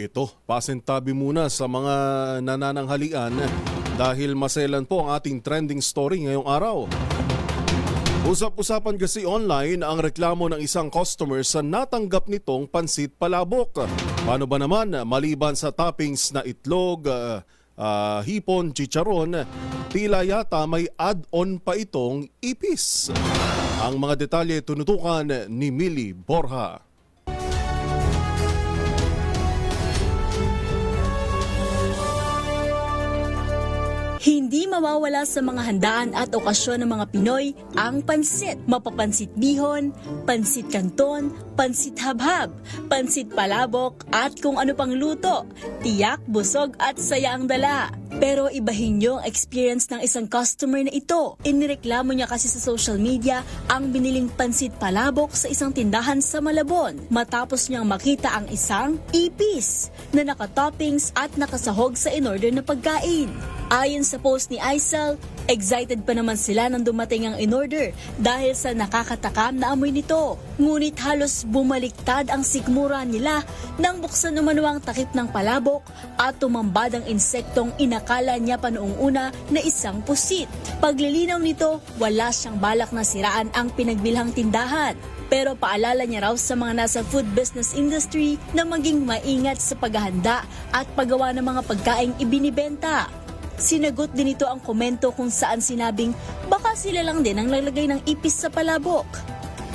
Ito, pasintabi muna sa mga nanananghalian dahil maselan po ang ating trending story ngayong araw. Usap-usapan kasi online ang reklamo ng isang customer sa natanggap nitong pansit palabok. Paano ba naman maliban sa toppings na itlog, ah, ah, hipon, chicharon, tila yata may add-on pa itong ipis. Ang mga detalye tunutukan ni Millie Borja. Hindi mawawala sa mga handaan at okasyon ng mga Pinoy ang pansit. Mapapansit bihon, pansit kanton, pansit habhab, pansit palabok at kung ano pang luto. Tiyak, busog at saya ang dala. Pero ibahin niyo ang experience ng isang customer na ito. Inireklamo niya kasi sa social media ang biniling pansit palabok sa isang tindahan sa Malabon matapos niyang makita ang isang ipis na nakatoppings at nakasahog sa in-order na pagkain. Ayon sa post ni Aisel, excited pa naman sila nang dumating ang in-order dahil sa nakakatakam na amoy nito. Ngunit halos bumaliktad ang sikmura nila nang buksan umano ang takip ng palabok at tumambad ang insektong inakala niya pa noong una na isang pusit. Paglilinaw nito, wala siyang balak na siraan ang pinagbilhang tindahan. Pero paalala niya raw sa mga nasa food business industry na maging maingat sa paghahanda at paggawa ng mga pagkaing ibinibenta. Sinagot din ito ang komento kung saan sinabing baka sila lang din ang lalagay ng ipis sa palabok.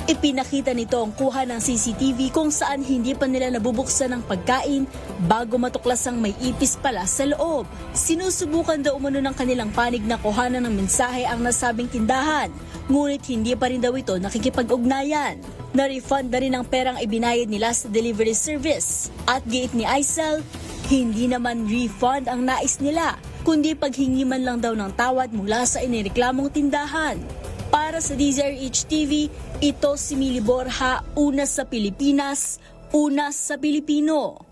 Ipinakita nito ang kuha ng CCTV kung saan hindi pa nila nabubuksan ng pagkain bago matuklasang may ipis pala sa loob. Sinusubukan daw umano ng kanilang panig na kuhanan ng mensahe ang nasabing tindahan, ngunit hindi pa rin daw ito nakikipag-ugnayan. Na-refund na rin ang perang ibinayad nila sa delivery service. At giit ni Aisel, hindi naman refund ang nais nila, kundi paghingi man lang daw ng tawad mula sa inireklamong tindahan. Para sa DZRH TV, ito si Mili Borja, una sa Pilipinas, una sa Pilipino.